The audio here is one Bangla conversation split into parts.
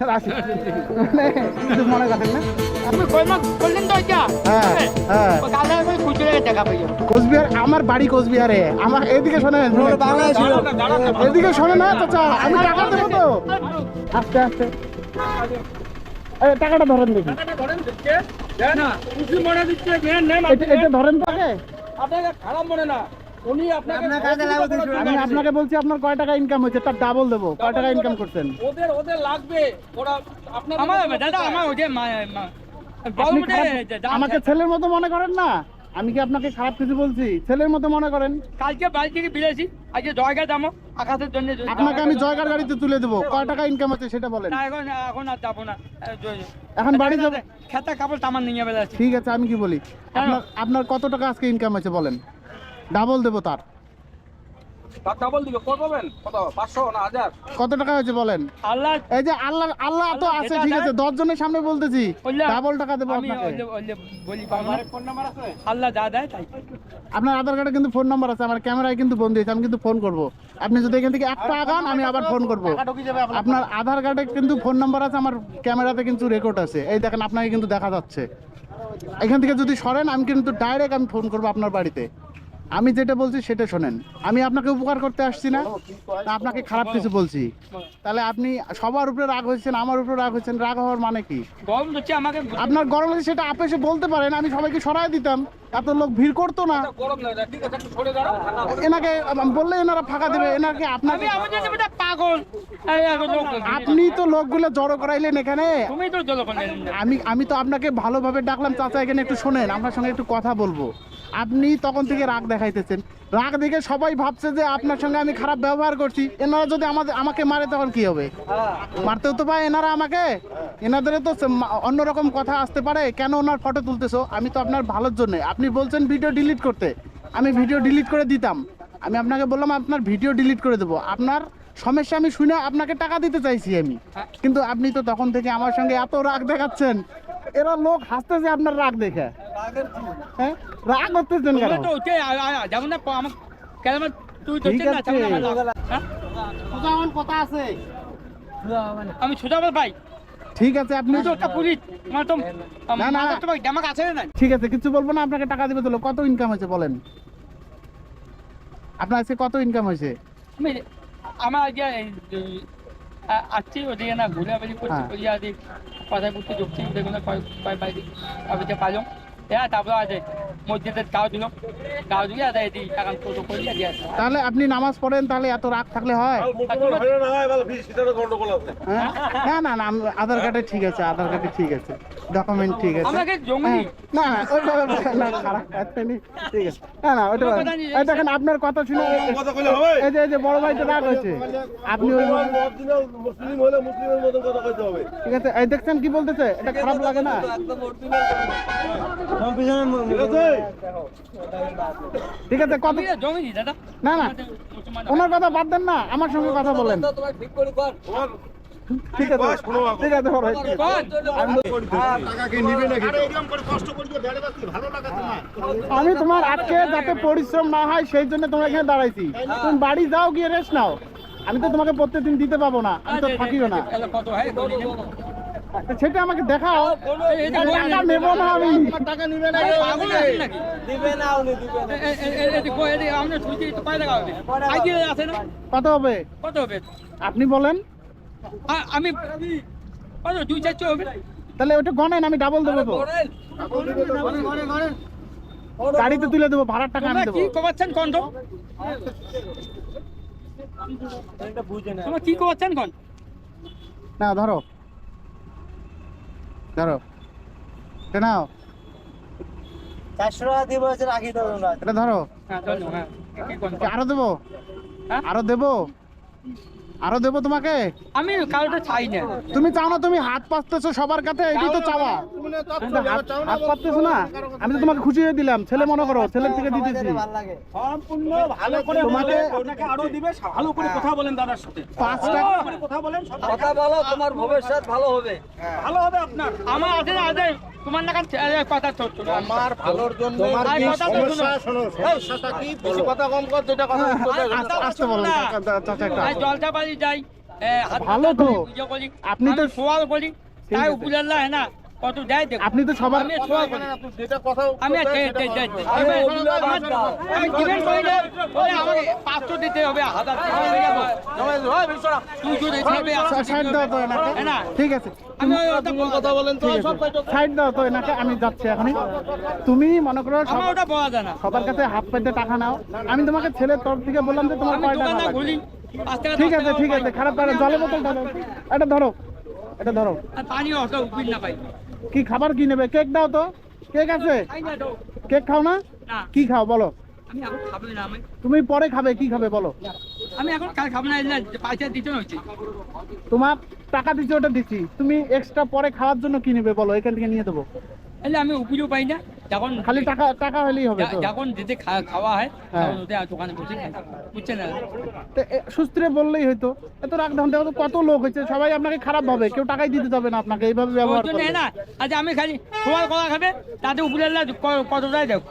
রাশি মানে মনে করেন না? হ্যাঁ হ্যাঁ। কোচবিহার আমার বাড়ি কোচবিহারে। আমার এদিকে শোনেন এদিকে শোনে না চাচা আমি টাকা দেবো তো। আস্তে আস্তে। টাকাটা ধরেন দেখি। এটা ধরেন তো আগে। আপনাকে খারাপ মনে না। উনি আপনাকে আমি আপনাকে বলছি আপনার কয় টাকা ইনকাম হয়েছে? তার ডাবল দেবো। কয় টাকা ইনকাম করছেন? ওদের ওদের লাগবে। ওরা আপনার আমার দাদা আমার ওই যে আমাকে ছেলের মতো মনে করেন না? আমি কি আপনাকে খারাপ কিছু বলছি? ছেলের মতো মনে করেন। কালকে বাড়ি থেকে বিলেছি আজকে জয়গা দামো আকাশের জন্য আপনাকে আমি জয়গার গাড়িতে তুলে দেবো। কয় টাকা ইনকাম হচ্ছে সেটা বলেন। এখন এখন আর যাব না। এখন বাড়ি যাবে খেতা কাপড় তামান নিয়ে বেড়াচ্ছি। ঠিক আছে আমি কি বলি? আপনার আপনার কত টাকা আজকে ইনকাম আছে বলেন? ডাবল দেবো তার। ডাবল দিবে কত পাবেন কত পাঁচশো না হাজার? কত টাকা হয়েছে বলেন? আল্লাহ। এই যে আল্লাহ আল্লাহ তো আছে ঠিক আছে দেয়- দশ জনের সামনে বলতেছি ডাবল টাকা দেবো আপনাকে। আল্লাহ যা দেয় তাই। আপনার আধার কার্ডে কিন্তু ফোন নাম্বার আছে আমার ক্যামেরায় কিন্তু বন্ধ হয়েছে আমি কিন্তু ফোন করব। আপনি যদি এখান থেকে একটা আগান আমি আবার ফোন করব। আপনার। আধার কার্ডে কিন্তু ফোন নাম্বার আছে আমার ক্যামেরাতে কিন্তু রেকর্ড আছে। এই দেখেন আপনাকে কিন্তু দেখা যাচ্ছে। এখান থেকে যদি সরেন আমি কিন্তু ডাইরেক্ট আমি ফোন করব আপনার বাড়িতে। আমি যেটা বলছি সেটা শোনেন। আমি আপনাকে উপকার করতে আসছি না আপনাকে খারাপ কিছু বলছি। তাহলে আপনি সবার উপরে রাগ হয়েছেন আমার উপরে রাগ হয়েছেন রাগ হওয়ার মানে কি? গরম হচ্ছে আপনার গরম হচ্ছে সেটা আপনি এসে বলতে পারেন আমি সবাইকে সরাই দিতাম। এত লোক ভিড় করতো না। হবে। এনাকে বললে এনারা ফাঁকা দেবে এনাকে আপনাকে পাগল। আপনি তো লোকগুলো জড়ো করাইলেন এখানে। আমি আমি তো আপনাকে ভালোভাবে ডাকলাম চাচা এখানে একটু শোনেন আপনার সঙ্গে একটু কথা বলব। আপনি তখন থেকে রাগ দেখাইতেছেন। রাগ দেখে সবাই ভাবছে যে আপনার সঙ্গে আমি খারাপ ব্যবহার করছি। এনারা যদি আমাদের আমাকে মারে তখন কি হবে? মারতেও তো পায় এনারা আমাকে। এনাদের তো অন্যরকম কথা আসতে পারে। কেন ওনার ফটো তুলতেছো? আমি তো আপনার ভালোর জন্য। আপনি বলছেন ভিডিও ডিলিট করতে। আমি ভিডিও ডিলিট করে দিতাম। আমি আপনাকে বললাম আপনার ভিডিও ডিলিট করে দেবো। আপনার সমস্যা আমি শুনে আপনাকে টাকা দিতে চাইছি আমি। কিন্তু আপনি তো তখন থেকে আমার সঙ্গে এত রাগ দেখাচ্ছেন। এরা লোক হাসতেছে আপনার রাগ দেখে। হ্যাঁ? রাগ করতেছেন কেন? যেমন আমার তুই তো ঠিক চেন না আছে। হ্যাঁ? কথা আছে? আমি সুজাবল ভাই। ঠিক আছে আপনি তো একটা পুলিশ আমার তো না, না। আমার তো আছে না ঠিক আছে কিছু বলব না আপনাকে টাকা দিবে তো কত ইনকাম হয়েছে বলেন? আপনার আজকে কত ইনকাম হয়েছে? আমি আমার এই, আসছি ওদিকে না ঘুরে আবার করছি হ্যাঁ। ওই আদি কথা করতে ঢুকছি দেখুন কয় বাইরে আবিতে পাইলাম হ্যাঁ আছে তাহলে আপনি নামাজ পড়েন তাহলে এত রাগ থাকলে হয়? হ্যাঁ? না না না আধার কার্ডে ঠিক আছে আধার কার্ডে ঠিক আছে ডকুমেন্ট ঠিক আছে। হ্যাঁ, না না ওইভাবে না, খারাপ ঠিক আছে। না না ওইটা দেখেন আপনার কথা শুনে এই যে এই যে বড় ভাইটা রাগ হয়েছে। আপনি ওই মুসলিম হলে মুসলিমের মতন কথা কইতে হবে। ঠিক আছে এই দেখছেন কি বলতেছে? এটা খারাপ লাগে না। ঠিক আছে। কত আমি না না। ওনার কথা বাদ দেন না আমার সঙ্গে কথা বলেন। ঠিক আছে ঠিক আছে বড় আমি তোমার আজকে যাতে পরিশ্রম না হয় সেই জন্য তোমার এখানে দাঁড়াইছি। তুমি বাড়ি যাও গিয়ে রেস্ট নাও। আমি তো তোমাকে প্রত্যেকদিন দিতে পাবো না আমি তো থাকিও না। হয় না। সেটা আমাকে দেখাও টাকা নেব না আমি টাকা নিবে কই, এদিকে আমরা শুনছি তো কয় টাকা হবে? আছে না? কত হবে কত হবে? আপনি বলেন আমি কত দুই চারশো হবে তাহলে ওটা গনেন আমি ডাবল দেবো তো গাড়িতে তুলে দেবো ভাড়ার টাকা আমি দেবো কি কমাচ্ছেন কোন তো তোমরা কি কমাচ্ছেন কোন না ধরো ধরো। এটা নাও। চারশো টাকা দিব এটা ধরো। হ্যাঁ চলো হ্যাঁ। কি কোন কি আরও দেবো? হ্যাঁ? আরও দেবো? আরও দেবো তোমাকে? আমি কারোটা চাই না। তুমি চাও না তুমি হাত পাততেছো সবার কাছে? এটাই তো চাওয়া। হাত পাততেছো না? আমি তো তোমাকে খুশি হয়ে দিলাম। ছেলে মনে করো ছেলের থেকে দিতেছি সম্পূর্ণ ভালো করে তোমাকে আপনাকে আরও দিবে ভালো করে কথা বলেন দাদার সাথে। পাঁচ টাকা কথা বলেন কথা বলো তোমার ভবিষ্যৎ ভালো হবে। ভালো হবে আপনার। আমার আছে আছে। তোমার নাকাল কথা না আমার ভালোর জন্য তোমার কি সমস্যা? সমস্যাটা কি? বেশি কথা কম কর যেটা কথা আস্তে- আস্তে বলো। জলটা বাড়ি যাই। ভালো তো। আপনি তো- সোয়াল বলি তাই উপজেলা হ্যাঁ না কত দেয় দেখো। আপনি তো সবার আমি করি দাও। আমি দিবেন আমাকে দিতে হবে দিতে হবে। তো এনাকে না? ঠিক আছে। আমি ওই ওটা কথা বলেন তো, সব আছে সাইড দাও তো এনাকে আমি যাচ্ছি এখনই। তুমি মনে করো আমার ওটা বলা যায় না। সবার কাছে হাত পেতে টাকা নাও। আমি তোমাকে ছেলের তরফ থেকে বললাম যে তোমার কয় টাকা লাগবে। ঠিক আছে ঠিক আছে। খারাপ জলের বোতলটা দাও এটা ধরো। এটা ধরো। আর পানি অত উপিল না পাই। কি খাবার কি নেবে? কেক দাও তো। কেক আছে। কেক খাও না? কি খাও বলো। আমি এখন খাব না আমি তুমি পরে খাবে কি খাবে বলো। আমি এখন কাল খাব না পয়সা দিতে হচ্ছে। তোমার টাকা দিচ্ছি ওটা দিচ্ছি। তুমি এক্সট্রা পরে খাওয়ার জন্য কি নেবে বলো? এখান থেকে নিয়ে দেবো। আমি উপিলও পাই না। যখন খালি টাকা টাকা হলেই হবে যখন যেতে খাওয়া হয় হ্যাঁ। তখন ওতে দোকানে বসে বুঝছে না? সুস্থিরে বললেই হয়তো। এত রাগ ধান তো কত লোক হয়েছে সবাই আপনাকে খারাপ ভাবে কেউ টাকাই দিতে যাবে না আপনাকে এইভাবে ব্যবহার করে না আজ আমি খালি তোমার কথা খাবে তাতে উপরে কত দেয় কতটাই দেখ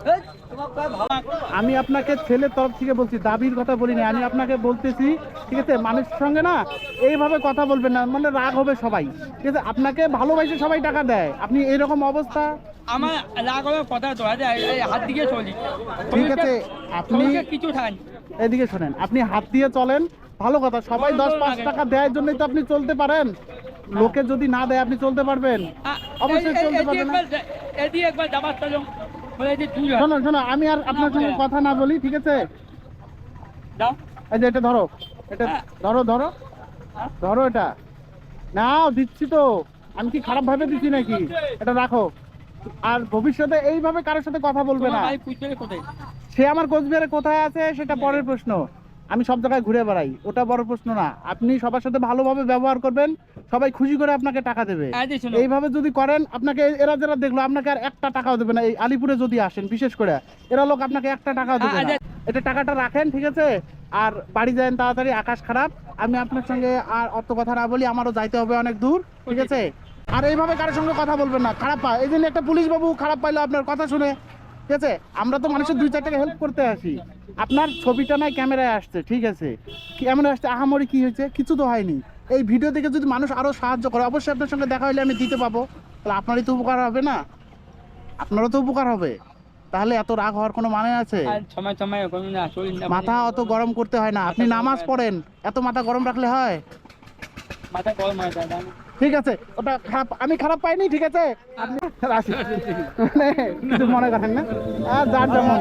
আমি আপনাকে ছেলের তরফ থেকে বলছি দাবির কথা বলিনি আমি আপনাকে বলতেছি ঠিক আছে মানুষের সঙ্গে না এইভাবে কথা বলবেন না মানে রাগ হবে সবাই ঠিক আছে আপনাকে ভালোবাসে সবাই টাকা দেয় আপনি এইরকম অবস্থা? আমার রাগ হলে কথা তো হাত দিকে চলি। ঠিক আছে, আপনি- কিছু খান এদিকে শোনেন আপনি হাত দিয়ে চলেন ভালো কথা সবাই দশ পাঁচ টাকা দেয় জন্যই তো আপনি চলতে পারেন লোকে যদি না দেয় আপনি চলতে পারবেন অবশ্যই চলতে পারবে না। এদি একবার যাবার চলো বলে যে তুই শোনো শোনো আমি আর আপনার সঙ্গে কথা না বলি ঠিক আছে? এই যে এটা ধরো এটা হ্যাঁ। ধরো ধরো। ধরো এটা। নাও দিচ্ছি তো। আমি কি খারাপ ভাবে দিচ্ছি নাকি? এটা রাখো। আর ভবিষ্যতে এইভাবে কারোর সাথে কথা বলবে না। সে আমার কোচবিহারে কোথায় আছে সেটা পরের প্রশ্ন। আমি সব জায়গায় ঘুরে বেড়াই ওটা বড় প্রশ্ন না। আপনি সবার সাথে ভালোভাবে ব্যবহার করবেন সবাই খুশি করে আপনাকে টাকা দেবে। এইভাবে যদি করেন আপনাকে এরা যারা দেখল আপনাকে আর একটা টাকাও দেবে না। এই আলিপুরে যদি আসেন বিশেষ করে এরা লোক আপনাকে একটা টাকাও দেবে না। এটা টাকাটা রাখেন ঠিক আছে? আর বাড়ি যান তাড়াতাড়ি আকাশ খারাপ। আমি আপনার সঙ্গে আর অত কথা না বলি আমারও যাইতে হবে অনেক দূর ঠিক আছে? আর এইভাবে কারোর সঙ্গে কথা বলবেন না। খারাপ পায় এই জন্য একটা পুলিশ বাবু খারাপ পাইলো আপনার কথা শুনে। ঠিক আছে? আমরা তো মানুষের দুই চার টাকা হেল্প করতে আসি। আপনার ছবিটা নাই ক্যামেরায় আসছে ঠিক আছে? ক্যামেরায় আসছে আহামরি কি হয়েছে? কিছু তো হয়নি। এই ভিডিও দেখে যদি মানুষ আরও সাহায্য করে অবশ্যই আপনার সঙ্গে দেখা হলে আমি দিতে পাবো। তাহলে আপনারই তো উপকার হবে না? আপনারও তো উপকার হবে। তাহলে এত রাগ হওয়ার কোনো মানে আছে? মাথা অত গরম করতে হয় না। আপনি নামাজ পড়েন এত মাথা গরম রাখলে হয় মাথা গরম হয় দাদা ঠিক আছে, ওটা খারাপ, আমি খারাপ পাইনি, ঠিক আছে? মানে মনে করেন না? আর যার যেমন